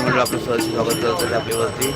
मंडळ आपलं स्वागत करत आपल्यावरती.